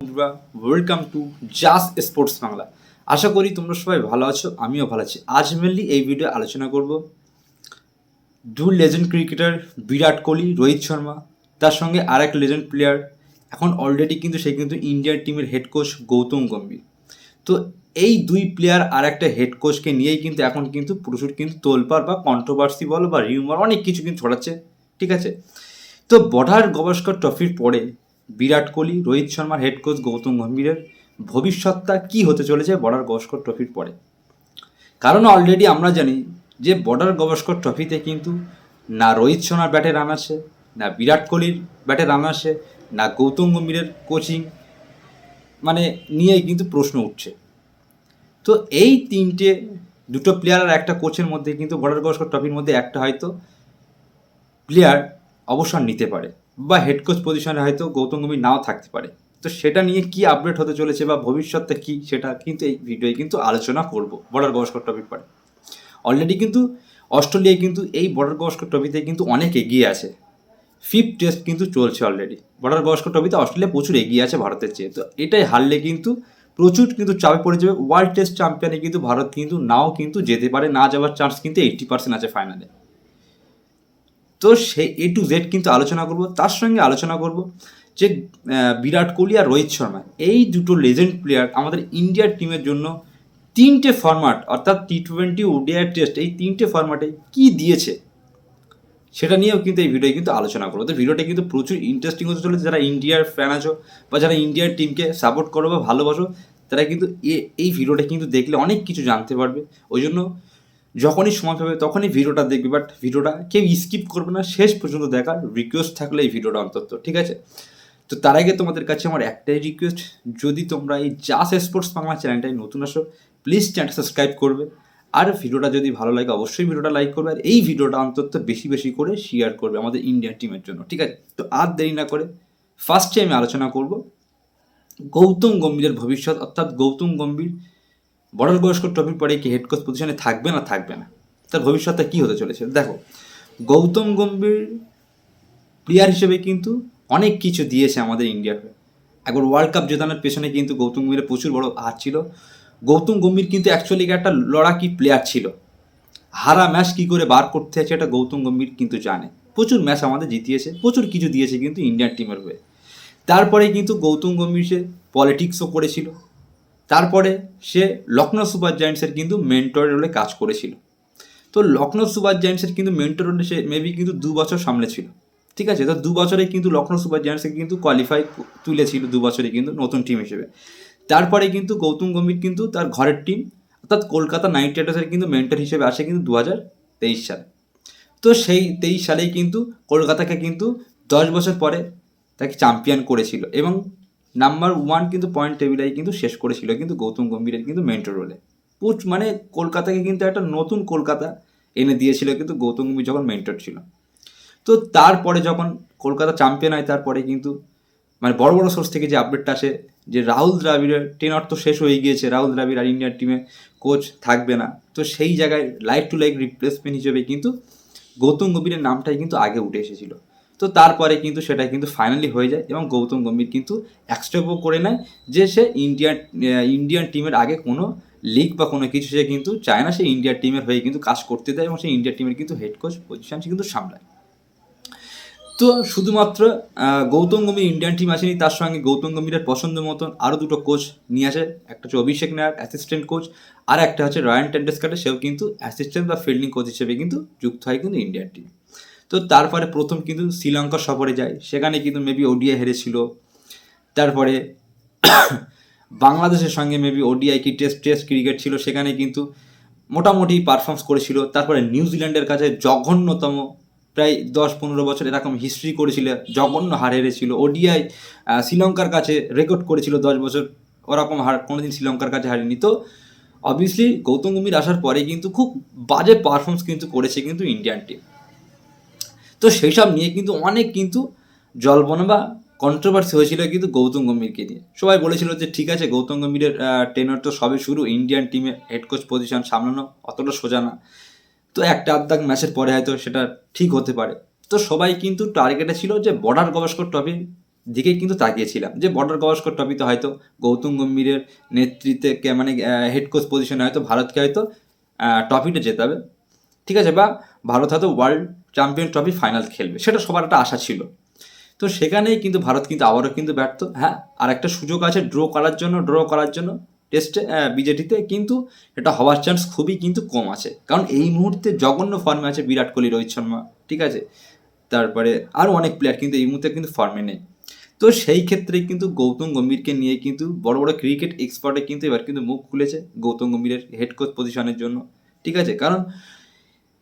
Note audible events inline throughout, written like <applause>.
বন্ধুরা welcome to Jas sports Bangla আশা করি তোমরা সবাই ভালো আছো, আমিও ভালো আছি। আজ মেনলি এই ভিডিও আলোচনা করব দু লেজেন্ড ক্রিকেটার বিরাট কোহলি, রোহিত শর্মা, তার সঙ্গে আর এক লেজেন্ড প্লেয়ার এখন অলরেডি কিন্তু সে কিন্তু ইন্ডিয়ান টিমের হেড কোচ গৌতম গম্ভীর। তো এই দুই প্লেয়ার আর একটা হেড কোচকে নিয়েই কিন্তু এখন কিন্তু প্রচুর কিন্তু তোলপার বা কন্ট্রোভার্সি বলো বা রিউমার অনেক কিছু কিন্তু ছড়াচ্ছে, ঠিক আছে? তো বর্ডার গভাস্কর ট্রফির পরে বিরাট কোহলি, রোহিত শর্মার হেড কোচ গৌতম গম্ভীরের ভবিষ্যৎটা কী হতে চলেছে বর্ডার গভাস্কর ট্রফির পরে? কারণ অলরেডি আমরা জানি যে বর্ডার গভাস্কর ট্রফিতে কিন্তু না রোহিত শর্মার ব্যাটে রান আসে, না বিরাট কোহলির ব্যাটে রান আসে, না গৌতম গম্ভীরের কোচিং মানে নিয়েই কিন্তু প্রশ্ন উঠছে। তো এই তিনটে দুটো প্লেয়ার আর একটা কোচের মধ্যে কিন্তু বর্ডার গভাস্কর ট্রফির মধ্যে একটা হয়তো প্লেয়ার অবসর নিতে পারে। বা হেড কোচ পজিশনে হয়তো গৌতম গম্ভীর নাও থাকতে পারে। তো সেটা নিয়ে কি আপডেট হতে চলেছে বা ভবিষ্যৎটা কি, সেটা কিন্তু এই ভিডিওয়ে কিন্তু আলোচনা করব বর্ডার গভাস্কর ট্রফির পরে। অলরেডি কিন্তু অস্ট্রেলিয়ায় কিন্তু এই বর্ডার গভাস্কর ট্রফিতে কিন্তু অনেক এগিয়ে আছে। ফিফথ টেস্ট কিন্তু চলছে অলরেডি বর্ডার গভাস্কর ট্রফিতে অস্ট্রেলিয়া প্রচুর এগিয়ে আছে ভারতের চেয়ে। তো এটাই হারলে কিন্তু প্রচুর কিন্তু চাপে পড়ে যাবে। ওয়ার্ল্ড টেস্ট চ্যাম্পিয়নে কিন্তু ভারত কিন্তু নাও কিন্তু যেতে পারে, না যাওয়ার চান্স কিন্তু এইট্টি পার্সেন্ট আছে ফাইনালে তো সে এ টু জেড কিন্তু আলোচনা করব, তার সঙ্গে আলোচনা করব যে বিরাট কোহলি আর রোহিত শর্মা, এই দুটো লেজেন্ড প্লেয়ার আমাদের ইন্ডিয়ার টিমের জন্য তিনটে ফরম্যাট অর্থাৎ টি টোয়েন্টি ওডিআই টেস্ট এই তিনটে ফরম্যাটে কি দিয়েছে সেটা নিয়েও কিন্তু এই ভিডিও কিন্তু আলোচনা করব। তো ভিডিওটা কিন্তু প্রচুর ইন্টারেস্টিং হতে চলেছে। যারা ইন্ডিয়ার ফ্যান আছো বা যারা ইন্ডিয়ার টিমকে সাপোর্ট করো বা ভালোবাসো, তারা কিন্তু এই ভিডিওটা কিন্তু দেখলে অনেক কিছু জানতে পারবে। ওই জন্য যখনই সময় পাবে তখনই ভিডিওটা দেখবে বাট ভিডিওটা কেউ স্কিপ করবে না। শেষ পর্যন্ত দেখার রিকোয়েস্ট থাকলে এই ভিডিওটা অন্তত, ঠিক আছে? তো তার আগে তোমাদের কাছে আমার একটাই রিকোয়েস্ট যদি তোমরা এই জাস স্পোর্টস বাংলা চ্যানেলটায় নতুন আসো প্লিজ চ্যানেলটা সাবস্ক্রাইব করবে। আর ভিডিওটা যদি ভালো লাগে, অবশ্যই ভিডিওটা লাইক করবে। আর এই ভিডিওটা অন্তত বেশি বেশি করে শেয়ার করবে আমাদের ইন্ডিয়ান টিমের জন্য, ঠিক আছে? তো আর দেরি না করে ফার্স্টে আমি আলোচনা করব গৌতম গম্ভীরের ভবিষ্যৎ, অর্থাৎ গৌতম গম্ভীর বর্ডার বয়স্ক ট্রফির পরে কি হেড কোচ পজিশনে থাকবে না থাকবে না? তার ভবিষ্যতে কী হতে চলেছে? দেখো, গৌতম গম্ভীর প্লেয়ার হিসেবে কিন্তু অনেক কিছু দিয়েছে আমাদের ইন্ডিয়ার হয়ে একবার ওয়ার্ল্ড কাপ জেতানোর পেছনে কিন্তু গৌতম গম্ভীরের প্রচুর বড় হাত ছিল। গৌতম গম্ভীর কিন্তু অ্যাকচুয়ালি একটা লড়াকি প্লেয়ার ছিল। হারা ম্যাচ কী করে বার করতে আছে এটা গৌতম গম্ভীর কিন্তু জানে। প্রচুর ম্যাচ আমাদের জিতিয়েছে, প্রচুর কিছু দিয়েছে কিন্তু ইন্ডিয়ান টিমের হয়ে। তারপরে কিন্তু গৌতম গম্ভীর সে পলিটিক্সও করেছিল। তারপরে সে লখনৌ সুপার জায়ান্টসের কিন্তু মেন্টর রোলে কাজ করেছিল। তো লখনৌ সুপার জায়ান্টসের কিন্তু মেন্টর রোলে সে মেবি কিন্তু দু বছর সামনে ছিল। ঠিক আছে? তো দু বছরে কিন্তু লখনৌ সুপার জায়ান্টসে কিন্তু কোয়ালিফাই তুলেছিল দু বছরে কিন্তু নতুন টিম হিসেবে। তারপরে কিন্তু গৌতম গম্ভীর কিন্তু তার ঘরের টিম অর্থাৎ কলকাতা নাইট রাইডার্সের কিন্তু মেন্টর হিসেবে আসে কিন্তু দু হাজার তেইশ সালে। তো সেই তেইশ সালেই কিন্তু কলকাতাকে কিন্তু দশ বছর পরে তাকে চ্যাম্পিয়ন করেছিল এবং নাম্বার ওয়ান কিন্তু পয়েন্ট টেবিলে কিন্তু শেষ করেছিল কিন্তু গৌতম গম্ভীরের কিন্তু মেন্টর রোলে পুচ মানে কলকাতাকে কিন্তু একটা নতুন কলকাতা এনে দিয়েছিল কিন্তু গৌতম গম্ভীর যখন মেন্টর ছিল। তো তারপরে যখন কলকাতা চ্যাম্পিয়ন হয়, তারপরে কিন্তু মানে বড় বড় সোর্স থেকে যে আপডেটটা আসে, যে রাহুল দ্রাবিড়ের টেনর তো শেষ হয়ে গিয়েছে, রাহুল দ্রাবিড় আর ইন্ডিয়ান টিমে কোচ থাকবে না। তো সেই জায়গায় লাইক টু লাইক রিপ্লেসমেন্ট হিসেবে কিন্তু গৌতম গম্ভীরের নামটাই কিন্তু আগে উঠে এসেছিল। তো তারপরে কিন্তু সেটা কিন্তু ফাইনালি হয়ে যায় এবং গৌতম গম্ভীর কিন্তু অ্যাকসেপ্টও করে নেয় যে সে ইন্ডিয়ান ইন্ডিয়ান টিমের আগে কোনো লিগ বা কোনো কিছু সে কিন্তু চায় না, সে ইন্ডিয়ার টিমের হয়ে কিন্তু কাজ করতে দেয় এবং সে ইন্ডিয়ার টিমের কিন্তু হেড কোচ পজিশন সে কিন্তু সামলায়। তো শুধুমাত্র গৌতম গম্ভীর ইন্ডিয়ান টিম আসেনি, তার সঙ্গে গৌতম গম্ভীরের পছন্দ মতন আরও দুটো কোচ নিয়ে আসে। একটা হচ্ছে অভিষেক নায়ার অ্যাসিস্ট্যান্ট কোচ আর একটা হচ্ছে রয়্যান টেন্ডেসকারে সেও কিন্তু অ্যাসিস্ট্যান্ট বা ফিল্ডিং কোচ হিসেবে কিন্তু যুক্ত হয় কিন্তু ইন্ডিয়ান টিম তো তারপরে প্রথম কিন্তু শ্রীলঙ্কা সফরে যায়। সেখানে কিন্তু মেবি ওডিআই হেরেছিল। তারপরে বাংলাদেশের সঙ্গে মেবি ওডিআই কি টেস্ট টেস্ট ক্রিকেট ছিল, সেখানে কিন্তু মোটামুটি পারফর্মস করেছিল। তারপরে নিউজিল্যান্ডের কাছে জঘন্যতম, প্রায় দশ পনেরো বছর এরকম হিস্ট্রি করেছিল, জঘন্য হার হেরেছিল। ওডিআই শ্রীলঙ্কার কাছে রেকর্ড করেছিল দশ বছর। ওরকম হার কোনোদিন শ্রীলঙ্কার কাছে হারেনি। তো অবভিয়াসলি গৌতম গম্ভীর আসার পরে কিন্তু খুব বাজে পারফর্মস কিন্তু করেছে কিন্তু ইন্ডিয়ান টিম তো সেই সব নিয়ে কিন্তু অনেক কিন্তু জল্পনা বা কন্ট্রোভার্সি হয়েছিল কিন্তু গৌতম গম্ভীরকে নিয়ে। সবাই বলেছিল যে, ঠিক আছে, গৌতম গম্ভীরের টেনর তো সবে শুরু ইন্ডিয়ান টিমের হেড কোচ পজিশন সামলানো অতটা সোজা না। তো একটা আধদাক ম্যাচের পরে হয়তো সেটা ঠিক হতে পারে। তো সবাই কিন্তু টার্গেটে ছিল যে বর্ডার গভাস্কর ট্রফি দিকে কিন্তু তাকিয়েছিলাম। যে বর্ডার গাভাস্কর ট্রফিতে হয়তো গৌতম গম্ভীরের নেতৃত্বে কে- মানে হেড কোচ পজিশনে হয়তো ভারতকে হয়তো ট্রফিটা জেতাবে ঠিক আছে, বা ভারত হয়তো ওয়ার্ল্ড চ্যাম্পিয়ন ট্রফি ফাইনাল খেলবে। সেটা সবার একটা আশা ছিল। তো সেখানেই কিন্তু ভারত কিন্তু আবারও কিন্তু ব্যর্থ। হ্যাঁ আর একটা সুযোগ আছে ড্র করার জন্য ড্র করার জন্য। টেস্টে বিজেটিতে কিন্তু এটা হওয়ার চান্স খুবই কিন্তু কম আছে। কারণ এই মুহূর্তে জঘন্য ফর্মে আছে বিরাট কোহলি, রোহিত শর্মা, ঠিক আছে? তারপরে আরও অনেক প্লেয়ার কিন্তু এই মুহূর্তে কিন্তু ফর্মে নেই। তো সেই ক্ষেত্রে কিন্তু গৌতম গম্ভীরকে নিয়ে কিন্তু বড় বড় ক্রিকেট এক্সপার্টে কিন্তু এবার কিন্তু মুখ খুলেছে গৌতম গম্ভীরের হেড কোচ পজিশনের জন্য। ঠিক আছে? কারণ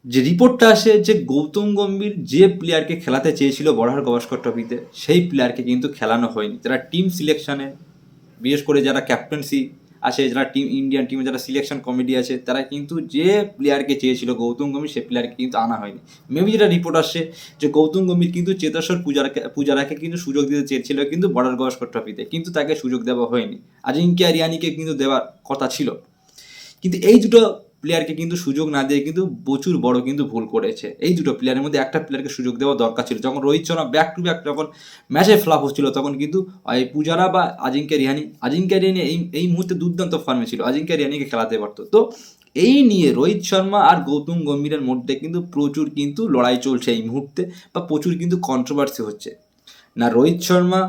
যে রিপোর্টটা আসে যে গৌতম গম্ভীর যে প্লেয়ারকে খেলাতে চেয়েছিল বড়হার গভাস্কর ট্রফিতে সেই প্লেয়ারকে কিন্তু খেলানো হয়নি। যারা টিম সিলেকশনে বিশেষ করে যারা ক্যাপ্টেন্সি আছে যারা টিম ইন্ডিয়ান টিমে যারা সিলেকশন কমিটি আছে, তারা কিন্তু যে প্লেয়ারকে চেয়েছিল গৌতম গম্ভীর, সেই প্লেয়ারকে কিন্তু আনা হয়নি। মেবি যেটা রিপোর্ট আসছে যে গৌতম গম্ভীর কিন্তু চেতেশ্বর পূজারাকে পূজারাকে কিন্তু সুযোগ দিতে চেয়েছিল কিন্তু বর্ডার গভাস্কর ট্রফিতে কিন্তু তাকে সুযোগ দেওয়া হয়নি। আজিঙ্কিয়া রিয়ানিকে কিন্তু দেওয়ার কথা ছিল। কিন্তু এই দুটো প্লেয়ারকে কিন্তু সুযোগ না দিয়ে কিন্তু প্রচুর বড় কিন্তু ভুল করেছে। এই দুটো প্লেয়ারের মধ্যে একটা প্লেয়ারকে সুযোগ দেওয়া দরকার ছিল। যখন Rohit Sharma back to back যখন ম্যাচে ফ্লাপ হচ্ছিল, তখন কিন্তু, এই পূজারা বা আজিঙ্ক্য রিহানি আজিঙ্ক্য রিহানি এই এই মুহূর্তে দুর্দান্ত ফর্মে ছিল। আজিঙ্ক্য রিহানিকে খেলাতে পারতো। তো এই নিয়ে রোহিত শর্মা আর গৌতম গম্ভীরের মধ্যে কিন্তু প্রচুর কিন্তু লড়াই চলছে এই মুহূর্তে বা প্রচুর কিন্তু কন্ট্রোভার্সি হচ্ছে। না রোহিত শর্মা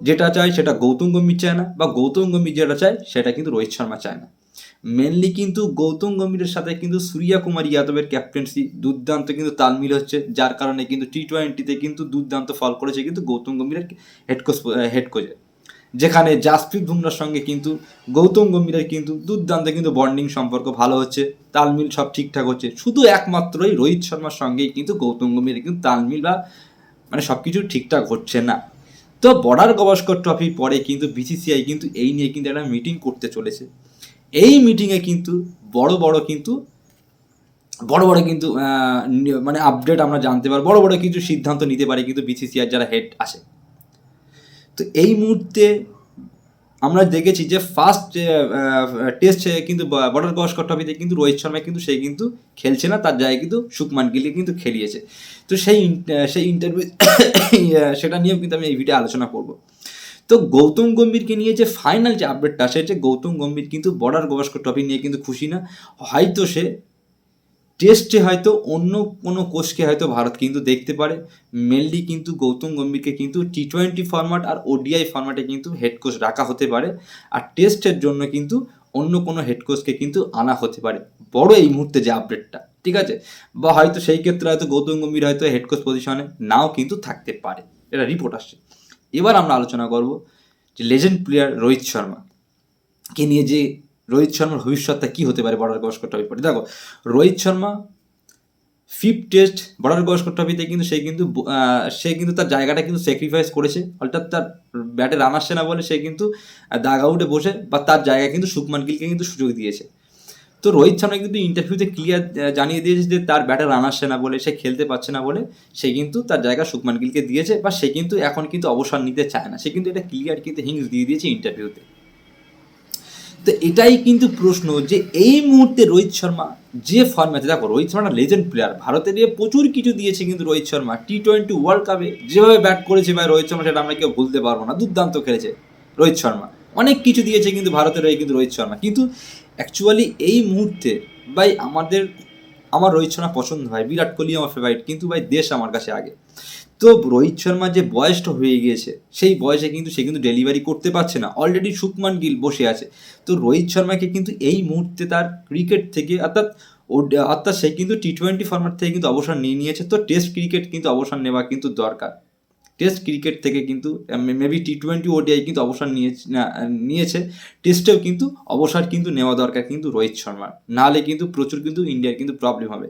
যেটা চায় সেটা গৌতম গম্ভীর চায় না বা গৌতম গম্ভীর যেটা চায় সেটা কিন্তু রোহিত শর্মা চায় না। মেনলি কিন্তু গৌতম গম্ভীরের সাথে কিন্তু সূর্যা কুমার যাদবের ক্যাপ্টেন্সি দুর্দান্ত কিন্তু তালমিল হচ্ছে, যার কারণে কিন্তু টি টোয়েন্টিতে কিন্তু দুর্দান্ত ফল করেছে কিন্তু গৌতম গম্ভীরের হেড কোচ হেড যেখানে জাসপ্রীত বুমরার সঙ্গে কিন্তু গৌতম গম্ভীরের কিন্তু দুর্দান্ত কিন্তু বন্ডিং সম্পর্ক ভালো হচ্ছে তালমিল সব ঠিকঠাক হচ্ছে। শুধু একমাত্রই রোহিত শর্মার সঙ্গেই কিন্তু গৌতম গম্ভীরের কিন্তু তালমিল বা মানে সব কিছু ঠিকঠাক হচ্ছে না। তো বর্ডার গভাস্কর ট্রফির পরে কিন্তু বিসিসিআই কিন্তু এই নিয়ে কিন্তু একটা মিটিং করতে চলেছে। এই মিটিংয়ে কিন্তু বড় বড় কিন্তু, বড় বড় কিন্তু মানে আপডেট আমরা জানতে পারি বড় বড় কিছু সিদ্ধান্ত নিতে পারি কিন্তু বিসিসিআর যারা হেড আছে তো এই মুহূর্তে আমরা দেখেছি যে ফার্স্ট টেস্ট কিন্তু বর্ডার গভাস্কর ট্রফিতে কিন্তু রোহিত শর্মা কিন্তু সে কিন্তু খেলছে না, তার জায়গায় কিন্তু সুকমান গিলকে কিন্তু খেলিয়েছে। তো সেই সেই ইন্টারভিউ <coughs> সেটা নিয়েও কিন্তু আমি এই ভিডিও আলোচনা করব। তো গৌতম গম্ভীরকে নিয়ে যে ফাইনাল যে আপডেটটা যে গৌতম গম্ভীর কিন্তু বর্ডার গভাস্কর ট্রফি নিয়ে কিন্তু খুশি না। হয়তো সে টেস্টে হয়তো অন্য কোনো কোচকে হয়তো ভারত কিন্তু দেখতে পারে। মেনলি কিন্তু গৌতম গম্ভীরকে কিন্তু টি টোয়েন্টি ফরম্যাট আর ওডিআই ফরম্যাটে কিন্তু হেড কোচ রাখা হতে পারে। আর টেস্টের জন্য কিন্তু অন্য কোনো হেড কোচকে কিন্তু আনা হতে পারে। বড় এই মুহূর্তে যে আপডেটটা ঠিক আছে? বা হয়তো সেই ক্ষেত্রে হয়তো গৌতম গম্ভীর হয়তো হেড কোচ পজিশনে নাও কিন্তু থাকতে পারে। এটা রিপোর্ট আসছে। এবার আমরা আলোচনা করব যে লেজেন্ড প্লেয়ার রোহিত শর্মা। কে নিয়ে যে রোহিত শর্মার ভবিষ্যৎটা কী হতে পারে বর্ডার গভাস্কর ট্রফি পরে দেখো, Rohit Sharma fifth test Border Gavaskar ট্রফিতে কিন্তু সে কিন্তু সে কিন্তু তার জায়গাটা কিন্তু স্যাক্রিফাইস করেছে। অর্থাৎ তার ব্যাটে রান আসছে না বলে সে কিন্তু দাগ আউটে বসে বা তার জায়গায় কিন্তু সুকমান গিলকে কিন্তু সুযোগ দিয়েছে। তো রোহিত শর্মা কিন্তু ইন্টারভিউতে ক্লিয়ার জানিয়ে দিয়েছে যে তার ব্যাটে রান আসছে না বলে, সে খেলতে পারছে না বলে, সে কিন্তু তার জায়গা সুকমান গিলকে দিয়েছে, বা সে কিন্তু এখন কিন্তু অবসর নিতে চায় না। সে কিন্তু এটা ক্লিয়ার কিন্তু হিংস দিয়ে দিয়েছে ইন্টারভিউতে তো এটাই কিন্তু প্রশ্ন যে এই মুহূর্তে রোহিত শর্মা যে ফর্মে আছে, দেখো, রোহিত শর্মা লেজেন্ড প্লেয়ার ভারতে দিয়ে প্রচুর কিছু দিয়েছে কিন্তু Rohit Sharma. T twenty world কাপে যেভাবে ব্যাট করেছে ভাই রোহিত শর্মা, সেটা আমরা কেউ ভুলতে পারব না। দুর্দান্ত খেলেছে রোহিত শর্মা। অনেক কিছু দিয়েছে কিন্তু ভারতের হয়ে কিন্তু রোহিত শর্মা। কিন্তু অ্যাকচুয়ালি এই মুহূর্তে, ভাই, আমাদের, আমার রোহিত শর্মা পছন্দ হয়, বিরাট কোহলি আমার ফেভারিট কিন্তু ভাই, দেশ আমার কাছে আগে। তো রোহিত শর্মা যে বয়সটা হয়ে গিয়েছে, সেই বয়সে কিন্তু সে কিন্তু ডেলিভারি করতে পারছে না। অলরেডি সুকমান গিল বসে আছে। তো রোহিত শর্মাকে কিন্তু এই মুহূর্তে তার ক্রিকেট থেকে, অর্থাৎ অর্থাৎ সে কিন্তু টি টোয়েন্টি ফর্ম্যাট থেকে কিন্তু অবসর নিয়ে নিয়েছে। তো টেস্ট ক্রিকেট কিন্তু অবসর নেওয়া কিন্তু দরকার। টেস্ট ক্রিকেট থেকে কিন্তু মেবি টি টোয়েন্টি ওডিআই কিন্তু অবসর নিয়েছে নিয়েছে। টেস্টেও কিন্তু অবসর কিন্তু নেওয়া দরকার কিন্তু রোহিত শর্মার নাহলে কিন্তু প্রচুর কিন্তু ইন্ডিয়ার কিন্তু প্রবলেম হবে।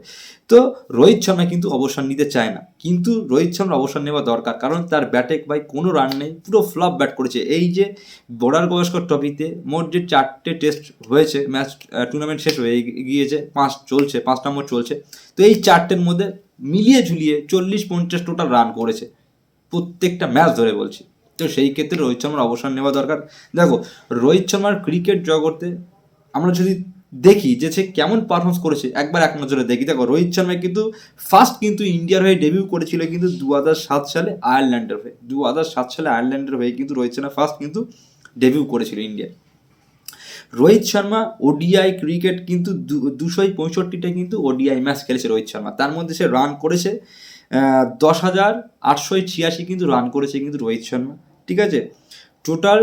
তো রোহিত শর্মা কিন্তু অবসর নিতে চায় না। কিন্তু রোহিত শর্মার অবসর নেওয়া দরকার। কারণ তার ব্যাটে ভাই কোনো রান নেই, পুরো ফ্লপ ব্যাট করেছে। এই যে বর্ডার গভাস্কর ট্রফিতে মোট যে চারটে টেস্ট হয়েছে ম্যাচ টুর্নামেন্ট শেষ হয়ে গিয়েছে, পাঁচ চলছে পাঁচ নম্বর চলছে। তো এই চারটের মধ্যে মিলিয়ে ঝুলিয়ে চল্লিশ পঞ্চাশ টোটাল রান করেছে। প্রত্যেকটা ম্যাচ ধরে বলছি। তো সেই ক্ষেত্রে রোহিত শর্মার অবসর নেওয়া দরকার। দেখো, রোহিত শর্মার ক্রিকেট জগতে আমরা যদি দেখি যে সে কেমন পারফরমেন্স করেছে, একবার এক নজরে দেখি। দেখো, রোহিত শর্মা কিন্তু ফার্স্ট কিন্তু ইন্ডিয়ার হয়ে ডেবিউ করেছিল কিন্তু দু সাত সালে আয়ারল্যান্ডের হয়ে। দু সাত সালে আয়ারল্যান্ডের হয়ে কিন্তু রোহিত শর্মা ফার্স্ট কিন্তু ডেবিউ করেছিল India Rohit Sharma ODI cricket কিন্তু দুশোই পঁয়ষট্টিটা কিন্তু ওডিআই ম্যাচ খেলেছে রোহিত শর্মা। তার মধ্যে সে রান করেছে। দশ হাজার আটশোই ছিয়াশি কিন্তু রান করেছে কিন্তু রোহিত শর্মা, ঠিক আছে? টোটাল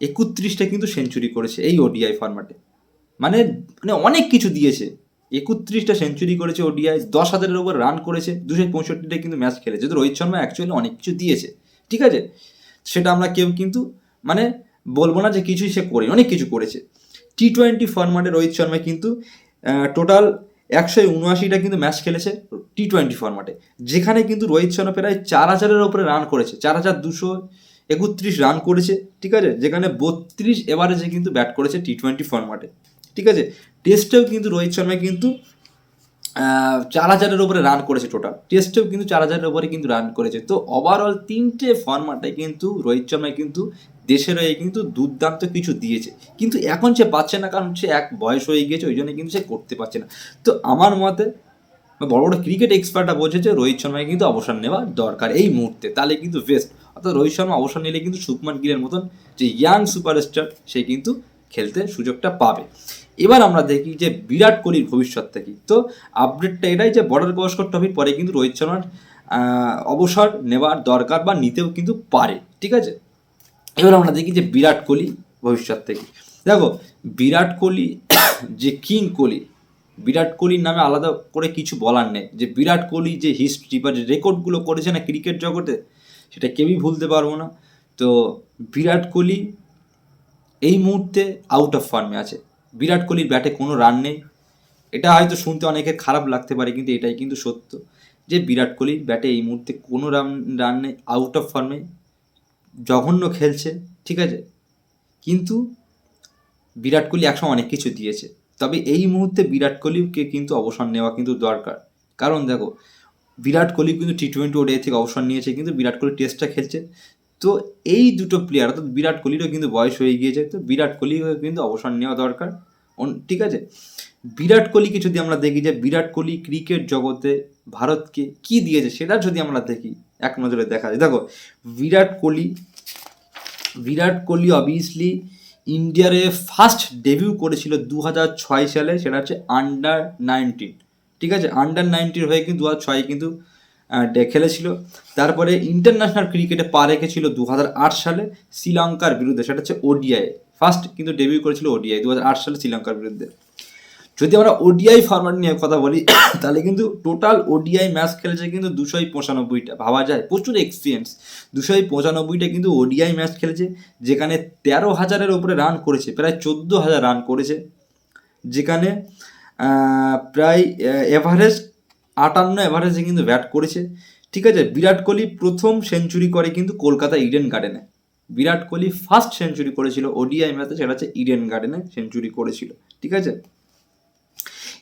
একত্রিশটা কিন্তু সেঞ্চুরি করেছে এই ওডিআই ফরম্যাটে মানে মানে অনেক কিছু দিয়েছে। একত্রিশটা সেঞ্চুরি করেছে ওডিআই দশ হাজারের ওপর রান করেছে, দুশো পঁয়ষট্টিটা কিন্তু ম্যাচ খেলেছে। তো রোহিত শর্মা অ্যাকচুয়ালি অনেক কিছু দিয়েছে, ঠিক আছে? সেটা আমরা কেউ কিন্তু মানে বলব না যে কিছুই সে করে অনেক কিছু করেছে। টি টোয়েন্টি ফরম্যাটে রোহিত শর্মা কিন্তু টোটাল একশো উনআশিটা কিন্তু ম্যাচ খেলেছে টি টোয়েন্টি ফরম্যাটে যেখানে কিন্তু রোহিত শর্মা প্রায় চার হাজারের ওপরে রান করেছে, চার হাজার দুশো একত্রিশ রান করেছে, ঠিক আছে? যেখানে বত্রিশ এভারেজে কিন্তু ব্যাট করেছে টি টোয়েন্টি ফরম্যাটে ঠিক আছে? টেস্টেও কিন্তু রোহিত শর্মা কিন্তু চার হাজারের উপরে রান করেছে টোটাল টেস্টেও কিন্তু চার হাজারের উপরে কিন্তু রান করেছে। তো ওভারঅল তিনটে ফরম্যাটে কিন্তু রোহিত শর্মা কিন্তু দেশের হয়ে কিন্তু দুর্দান্ত কিছু দিয়েছে। কিন্তু এখন সে পাচ্ছে না, কারণ সে এক বয়স হয়ে গিয়েছে, ওই জন্য কিন্তু সে করতে পারছে না। তো আমার মতে, বড় বড় ক্রিকেট এক্সপার্টরা বলছে যে, রোহিত শর্মাকে কিন্তু অবসর নেওয়া দরকার এই মুহূর্তে। তাহলে কিন্তু বেস্ট অর্থাৎ রোহিত শর্মা অবসর নিলে কিন্তু সুকমান গিলের মতন যে ইয়াং সুপারস্টার সে কিন্তু খেলতে সুযোগটা পাবে। এবার আমরা দেখি যে বিরাট কোহলির ভবিষ্যৎটা কি। তো আপডেটটা এটাই যে, বর্ডার গাভাস্কর ট্রফির পরে কিন্তু রোহিত শর্মার অবসর নেওয়ার দরকার বা নিতেও কিন্তু পারে। ঠিক আছে? এবার আমরা দেখি যে বিরাট কোহলি ভবিষ্যৎ থেকে। দেখো, বিরাট কোহলি, যে কিং কোহলি, বিরাট কোহলির নামে আলাদা করে কিছু বলার নেই। যে বিরাট কোহলি যে হিস্ট্রি বা যে রেকর্ডগুলো করেছে না ক্রিকেট জগতে, সেটা কেউই ভুলতে পারব না। তো বিরাট কোহলি এই মুহূর্তে আউট অফ ফর্মে আছে। বিরাট কোহলির ব্যাটে কোনো রান নেই। এটা হয়তো শুনতে অনেকের খারাপ লাগতে পারে, কিন্তু এটাই কিন্তু সত্য। যে বিরাট কোহলির ব্যাটে এই মুহূর্তে কোনো রান রান নেই আউট অফ ফর্মে জঘন্য খেলছে, ঠিক আছে? কিন্তু বিরাট কোহলি একসময় অনেক কিছু দিয়েছে। তবে এই মুহূর্তে বিরাট কোহলিকে কিন্তু অবসর নেওয়া কিন্তু দরকার। কারণ দেখো, বিরাট কোহলি কিন্তু টি টোয়েন্টি ওডিআই থেকে অবসর নিয়েছে, কিন্তু বিরাট কোহলি টেস্টটা খেলছে। তো এই দুটো প্লেয়ার অর্থাৎ বিরাট কোহলিরও কিন্তু বয়স হয়ে গিয়েছে, তো বিরাট কোহলিকে কিন্তু অবসর নেওয়া দরকার। ঠিক আছে? বিরাট কোহলিকে যদি আমরা দেখি যে বিরাট কোহলি ক্রিকেট জগতে ভারতকে কি দিয়েছে সেটা যদি আমরা দেখি, এক নজরে দেখা যায়। দেখো, বিরাট কোহলি বিরাট কোহলি অবভিয়াসলি ইন্ডিয়ারে ফার্স্ট ডেবিউ করেছিল দু ছয় সালে, সেটা হচ্ছে আন্ডার নাইনটিন ঠিক আছে? আন্ডার নাইনটিন হয়ে কিন্তু দু হাজার ছয় কিন্তু খেলেছিল। তারপরে ইন্টারন্যাশনাল ক্রিকেটে পা রেখেছিল দু হাজার আট সালে শ্রীলঙ্কার বিরুদ্ধে, সেটা হচ্ছে ওডিআই ফার্স্ট কিন্তু ডেবিউ করেছিল ওডিআই দু হাজার আট সালে শ্রীলঙ্কার বিরুদ্ধে। যদি আমরা ওডিআই ফরম্যাট নিয়ে কথা বলি, <coughs> তাহলে কিন্তু টোটাল ওডিআই ম্যাচ খেলেছে কিন্তু দুশোই পঁচানব্বইটা। ভাবা যায়, প্রচুর এক্সপিরিয়েন্স দুশোই পঁচানব্বইটা কিন্তু ওডিআই ম্যাচ খেলেছে, যেখানে তেরো হাজারের উপরে রান করেছে, প্রায় চোদ্দ হাজার রান করেছে। যেখানে প্রায় এভারেজ আটান্ন এভারেজে কিন্তু ব্যাট করেছে। ঠিক আছে, বিরাট কোহলি প্রথম সেঞ্চুরি করে কিন্তু কলকাতা ইডেন গার্ডেনে বিরাট কোহলি ফার্স্ট সেঞ্চুরি করেছিল ওডিআই ম্যাচে সেটা হচ্ছে ইডেন গার্ডেনে সেঞ্চুরি করেছিল। ঠিক আছে?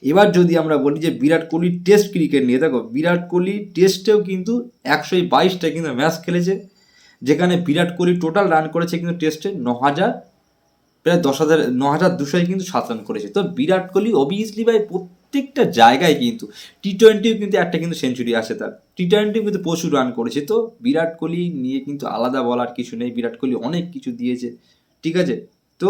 এবার যদি আমরা বলি যে বিরাট কোহলি টেস্ট ক্রিকেট নিয়ে, দেখো, বিরাট কোহলি টেস্টেও কিন্তু একশোই বাইশটা কিন্তু ম্যাচ খেলেছে, যেখানে বিরাট কোহলি টোটাল রান করেছে কিন্তু টেস্টে ন হাজার প্রায় দশ হাজার ন হাজার দুশোয় কিন্তু সাত রান করেছে। তো বিরাট কোহলি অবভিয়াসলি ভাই প্রত্যেকটা জায়গায় কিন্তু টি টোয়েন্টিও কিন্তু একটা কিন্তু সেঞ্চুরি আসে তার। টি টোয়েন্টিও কিন্তু প্রচুর রান করেছে। তো বিরাট কোহলি নিয়ে কিন্তু আলাদা বলার কিছু নেই। বিরাট কোহলি অনেক কিছু দিয়েছে। ঠিক আছে? তো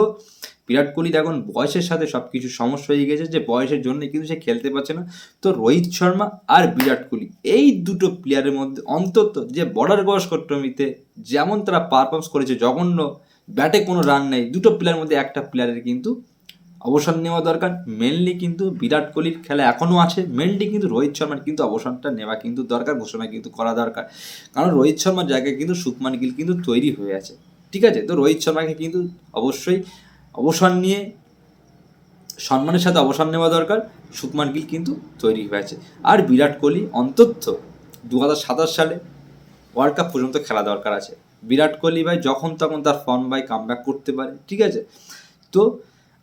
বিরাট কোহলির এখন বয়সের সাথে সব কিছু সমস্যা হয়ে গেছে যে বয়সের জন্য কিন্তু সে খেলতে পারছে না। তো রোহিত শর্মা আর বিরাট কোহলি এই দুটো প্লেয়ারের মধ্যে অন্তত যে বর্ডার গাভাস্কর ট্রফিতে যেমন তারা পারফর্মস করেছে জঘন্য, ব্যাটে কোনো রান নেই, দুটো প্লেয়ারের মধ্যে একটা প্লেয়ারের কিন্তু অবসর নেওয়া দরকার। মেনলি কিন্তু বিরাট কোহলির খেলা এখনও আছে মেনলি কিন্তু রোহিত শর্মার কিন্তু অবসরটা নেওয়া কিন্তু দরকার, ঘোষণা কিন্তু করা দরকার। কারণ রোহিত শর্মার জায়গায় কিন্তু সুকমান গিল কিন্তু তৈরি হয়ে আছে। ঠিক আছে? তো রোহিত শর্মাকে কিন্তু অবশ্যই অবসর নিয়ে, সম্মানের সাথে অবসর নেওয়া দরকার। সুকমান গিল কিন্তু তৈরি হয়েছে আর বিরাট কোহলি অন্তত দু হাজার সাতাশ সালে ওয়ার্ল্ড কাপ পর্যন্ত খেলা দরকার আছে। বিরাট কোহলি ভাই যখন তখন তার ফর্ম বাই কাম করতে পারে, ঠিক আছে? তো,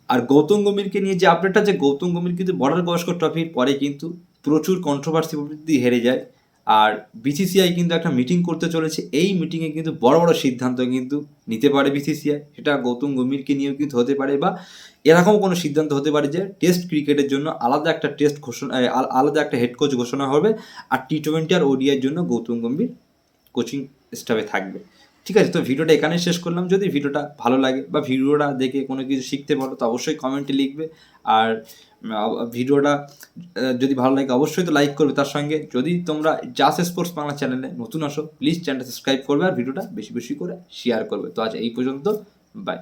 আর গৌতম গম্ভীরকে নিয়ে যে আপডেটটা যে গৌতম গম্ভীর কিন্তু বর্ডার গাভাস্কর ট্রফির পরে কিন্তু প্রচুর কন্ট্রোভার্সি হেরে যায়। আর বিসিসিআই কিন্তু একটা মিটিং করতে চলেছে। এই মিটিংয়ে কিন্তু বড় বড় সিদ্ধান্ত কিন্তু নিতে পারে বিসিসিআই সেটা গৌতম গম্ভীরকে নিয়েও কিন্তু হতে পারে বা এরকম কোনো সিদ্ধান্ত হতে পারে যে টেস্ট ক্রিকেটের জন্য আলাদা একটা টেস্ট ঘোষণা আলাদা একটা হেড কোচ ঘোষণা হবে। আর টি টোয়েন্টি আর ওডিআইয়ের জন্য গৌতম গম্ভীর কোচিং স্টাফে থাকবে। ঠিক আছে, তো ভিডিওটা এখানেই শেষ করলাম। যদি ভিডিওটা ভালো লাগে বা ভিডিওটা দেখে কোনো কিছু শিখতে পারো, তো অবশ্যই কমেন্টে লিখবে। আর ভিডিওটা যদি ভালো লাগে অবশ্যই তো লাইক করবে তার সঙ্গে। যদি তোমরা জাস স্পোর্টস বাংলা চ্যানেলে নতুন আসো প্লিজ চ্যানেলটা সাবস্ক্রাইব করবে আর ভিডিওটা বেশি বেশি করে শেয়ার করবে। তো আজ এই পর্যন্ত বাই